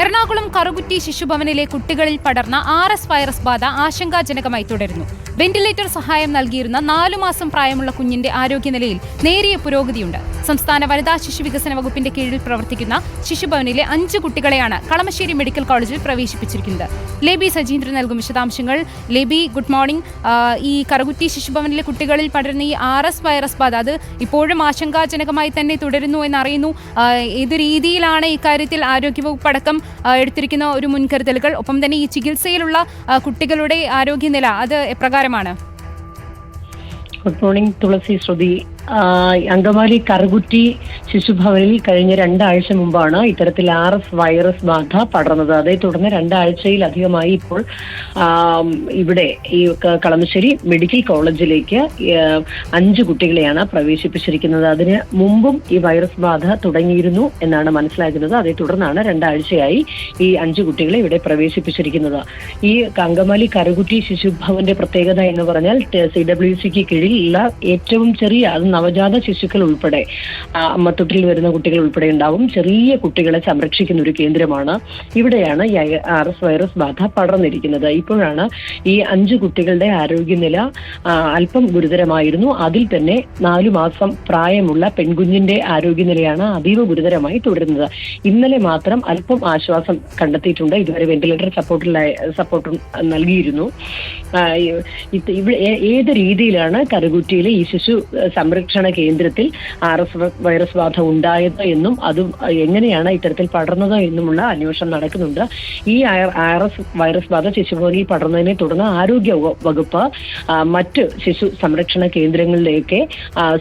എറണാകുളം കറുകുറ്റി ശിശുഭവനിലെ കുട്ടികളിൽ പടർന്ന R S virus ബാധ ആശങ്കാജനകമായി തുടരുന്നു. വെന്റിലേറ്റർ സഹായം നൽകിയിരുന്ന നാലു മാസം പ്രായമുള്ള കുഞ്ഞിന്റെ ആരോഗ്യനിലയിൽ നേരിയ പുരോഗതിയുണ്ട്. സംസ്ഥാന വനിതാ ശിശു വികസന വകുപ്പിന്റെ കീഴിൽ പ്രവർത്തിക്കുന്ന ശിശുഭവനിലെ അഞ്ച് കുട്ടികളെയാണ് കളമശ്ശേരി മെഡിക്കൽ കോളേജിൽ പ്രവേശിപ്പിച്ചിരിക്കുന്നത്. ലേബി സജീന്ദ്രൻ നൽകും വിശദാംശങ്ങൾ. Leby good morning. ഈ കറുകുറ്റി ശിശുഭവനിലെ കുട്ടികളിൽ പടരുന്ന ഈ ആർ എസ് വൈറസ് ബാധ അത് ഇപ്പോഴും ആശങ്കാജനകമായി തന്നെ തുടരുന്നു എന്നറിയുന്നു. ഏത് രീതിയിലാണ് ഇക്കാര്യത്തിൽ ആരോഗ്യവകുപ്പ് അടക്കം എടുത്തിരിക്കുന്ന ഒരു മുൻകരുതലുകൾ ഒപ്പം തന്നെ ഈ ചികിത്സയിലുള്ള കുട്ടികളുടെ ആരോഗ്യനില അത് എപ്രകാരമാണ്? Good morning Thulasi Sruthi. Angamaly Karukutty ശിശുഭവനിൽ കഴിഞ്ഞ രണ്ടാഴ്ച മുമ്പാണ് ഇത്തരത്തിൽ ആർ എസ് വൈറസ് ബാധ പടർന്നത്. അതേ തുടർന്ന് രണ്ടാഴ്ചയിലധികമായി ഇപ്പോൾ ഇവിടെ ഈ കളമശ്ശേരി മെഡിക്കൽ കോളേജിലേക്ക് അഞ്ച് കുട്ടികളെയാണ് പ്രവേശിപ്പിച്ചിരിക്കുന്നത്. അതിന് മുമ്പും ഈ വൈറസ് ബാധ തുടങ്ങിയിരുന്നു എന്നാണ് മനസ്സിലാക്കുന്നത് അതേ തുടർന്നാണ് രണ്ടാഴ്ചയായി ഈ അഞ്ച് കുട്ടികളെ ഇവിടെ പ്രവേശിപ്പിച്ചിരിക്കുന്നത്. ഈ അങ്കമാലി കറുകുറ്റി ശിശുഭവന്റെ പ്രത്യേകത എന്ന് പറഞ്ഞാൽ സി ഡബ്ല്യു സിക്ക് കീഴിലുള്ള ഏറ്റവും ചെറിയ അത് നവജാത ശിശുക്കൾ ഉൾപ്പെടെ അമ്മത്തൊട്ടിൽ വരുന്ന കുട്ടികൾ ഉൾപ്പെടെ ഉണ്ടാവും. ചെറിയ കുട്ടികളെ സംരക്ഷിക്കുന്ന ഒരു കേന്ദ്രമാണ് ഇവിടെയാണ് ഈ ആർ എസ് വൈറസ് ബാധ പടർന്നിരിക്കുന്നത്. ഇപ്പോഴാണ് ഈ അഞ്ച് കുട്ടികളുടെ ആരോഗ്യനില അല്പം ഗുരുതരമായിരുന്നു. അതിൽ തന്നെ നാലു മാസം പ്രായമുള്ള പെൺകുഞ്ഞിന്റെ ആരോഗ്യനിലയാണ് അതീവ ഗുരുതരമായി തുടരുന്നത്. ഇന്നലെ മാത്രം അല്പം ആശ്വാസം കണ്ടെത്തിയിട്ടുണ്ട്. ഇതുവരെ വെന്റിലേറ്റർ സപ്പോർട്ടിലായി സപ്പോർട്ട് നൽകിയിരുന്നു. ഏത് രീതിയിലാണ് കറുകുറ്റിയിലെ ഈ ശിശു ഏഹ്, സംരക്ഷണ കേന്ദ്രത്തിൽ ആർ എസ് വൈറസ് ബാധ ഉണ്ടായത് എന്നും അതും എങ്ങനെയാണ് ഇത്തരത്തിൽ പടർന്നത് എന്നുമുള്ള അന്വേഷണം നടക്കുന്നുണ്ട്. ഈ ആർ എസ് വൈറസ് ബാധ ശിശുഭവനിൽ പടർന്നതിനെ തുടർന്ന് ആരോഗ്യ വകുപ്പ് മറ്റ് ശിശു സംരക്ഷണ കേന്ദ്രങ്ങളിലേക്ക്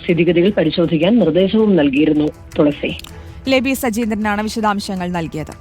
സ്ഥിതിഗതികൾ പരിശോധിക്കാൻ നിർദ്ദേശവും നൽകിയിരുന്നു. തുളസി. ലബി സജീന്ദ്രനാണ് വിശദാംശങ്ങൾ നൽകിയത്.